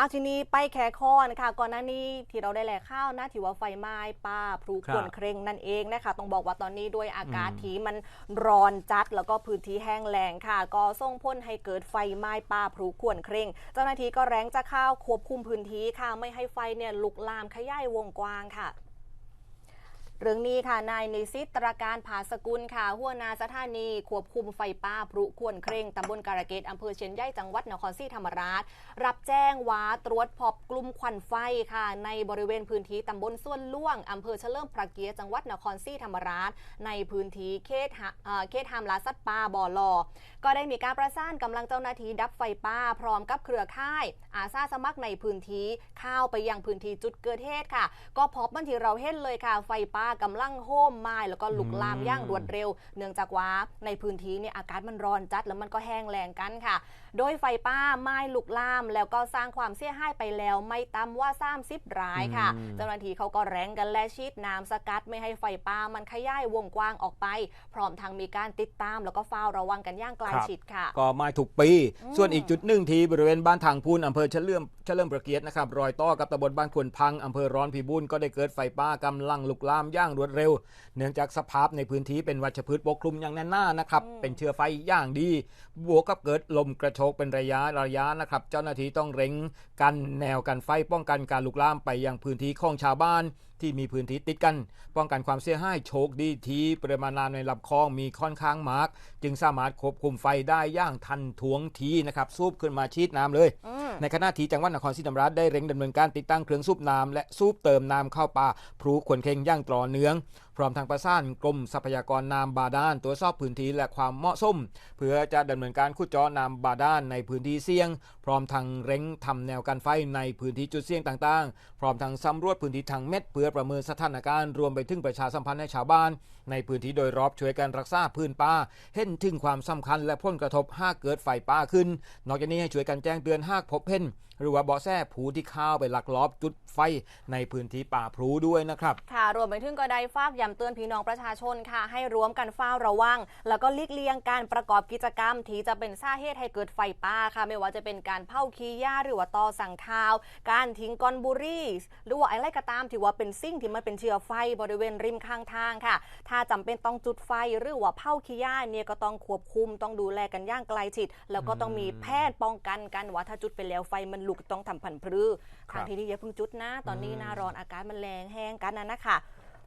เอาทีนี้ไปแคคอนค่ะก่อนหน้านี้ที่เราได้แหล่ข้าวนะที่ว่าไฟไหม้ป่าพลูครับควนเคร่งนั่นเองนะคะต้องบอกว่าตอนนี้ด้วยอากาศอืมที่มันร้อนจัดแล้วก็พื้นที่แห้งแล้งค่ะ ก็ส่งผลให้เกิดไฟไหม้ป่าพลูควนเคร่ง เจ้าหน้าที่ก็แรงจะเข้าควบคุมพื้นที่ค่ะไม่ให้ไฟเนี่ยลุกลามขยายวงกว้างค่ะ เรื่องนี้ค่ะ นายนิสิตตรการผาสกุลค่ะ หัวนาสถานี ควบคุมไฟป่าพรุควรเคร่งตำบลการะเกดอำเภอเชียนใหญ่จังหวัดนครศรีธรรมราช รับแจ้งว่าตรวจพบกลุ่มควันไฟค่ะ ในบริเวณพื้นที่ตำบลส่วนล่วงอำเภอเฉลิมพระเกียรติจังหวัดนครศรีธรรมราช ในพื้นที่เขตเขตหามลาสัตป่าบ่อลอ ก็ได้มีการประสานกำลังเจ้าหน้าที่ดับไฟป่าพร้อมกับเครือข่าย อาสาสมัครในพื้นที่เข้าไปยังพื้นที่จุดเกิดเหตุค่ะ ก็พบบันทีเราเห็นเลยค่ะไฟป่ากำลังโหมไหม้แล้วก็ลุกลามอืมอย่างรวดเร็ว เนื่องจากว่าในพื้นที่เนี่ยอากาศมันร้อนจัดแล้วมันก็แห้งแล้งกันค่ะ โดยไฟป่าไหม้ลุกลาม แล้วก็สร้างความเสียหายไปแล้ว ไม่ต่ำว่า30รายค่ะอืมเจ้าหน้าที่เขาก็แรงกันและชีดน้ำสกัดไม่ให้ไฟป่ามันขยายวงกว้างออกไป พร้อมทางมีการติดตาม แล้วก็เฝ้าระวังกันอย่างใกล้ชิดค่ะ ก็มาถูกปีอืมส่วนอีกจุดหนึ่งที่บริเวณบ้านทางพูนอำเภอเฉลิมเฉลิมประเกียรตินะครับรอยต่อกับตำบลบ้านควนพังอำเภอร้อนพิบูลก็ได้เกิดไฟป่ากำลังลุกลามอย่างรวดเร็ว เนื่องจากสภาพในพื้นที่เป็นวัชพืชปกคลุมอย่างแน่นหน้านะครับอืมเป็นเชื้อไฟอย่างดี บวกกับเกิดลมกระโชกเป็นระยะระยะนะครับ เจ้าหน้าที่ต้องเร่งกันแนวกันไฟป้องกันการลุกลามไปยังพื้นที่ของชาวบ้านที่มีพื้นที่ติดกัน ป้องกันความเสียหายโชคดีที่ปริมาณน้ำในลำคลองมีค่อนข้างมาก จึงสามารถควบคุมไฟได้อย่างทันทวงทีนะครับ สูบขึ้นมาชีดน้ำเลยอืม ในขณะที่จังหวัดนครศรีธรรมราชได้เร่งดำเนินการติดตั้งเครื่องสูบน้ำและสูบเติมน้ำเข้าป่าพลูขวนเค็งย่างตรอเนื้อง ร้อมทางประสานกรมทรัพยากรน้ำบาดาลตรวจสอบพื้นที่และความเหมาะสมเพื่อจะดำเนินการขุดเจาะน้ำบาดาลในพื้นที่เสี่ยง พร้อมทางเร่งทำแนวกันไฟในพื้นที่จุดเสี่ยงต่างๆ พร้อมทางสำรวจพื้นที่ทางเม็ด เพื่อประเมินสถานการณ์รวมไปถึงประชาสัมพันธ์ให้ชาวบ้าน ในพื้นที่โดยรอบช่วยกันรักษาพื้นป่าเห็นถึงความสำคัญและผลกระทบหากเกิดไฟป่าขึ้น นอกจากนี้ให้ช่วยกันแจ้งเตือนหากพบเห็นหรือว่าเบาะแสผู้ที่เข้าไปลักลอบจุดไฟในพื้นที่ป่าพลูด้วยนะครับค่ะรวมไปถึงก็ได้ฝากย้ำเตือนพี่น้องประชาชนค่ะ ให้ร่วมกันเฝ้าระวัง แล้วก็หลีกเลี่ยงการประกอบกิจกรรม ที่จะเป็นสาเหตุให้เกิดไฟป่าค่ะ ไม่ว่าจะเป็นการเผาขี้หญ้าหรือว่าต่อสั่งข้าว การทิ้งก้อนบุหรี่หรือว่าอะไรก็ตามที่ว่าเป็นสิ่งที่มันเป็นเชื้อไฟบริเวณริมข้างทางค่ะ ถ้าจำเป็นต้องจุดไฟหรือว่าเผาขี้หญ้าเนี่ยก็ต้องควบคุมต้องดูแลกันอย่างใกล้ชิด แล้วก็ต้องมีแพทย์ป้องกันกันว่าถ้าจุดไปแล้วไฟมันลุกต้องทำผันพรือครับทางที่นี่อย่าเพิ่งจุดนะ ตอนนี้หน้าร้อนอากาศมันแรงแห้งกันนะนะคะ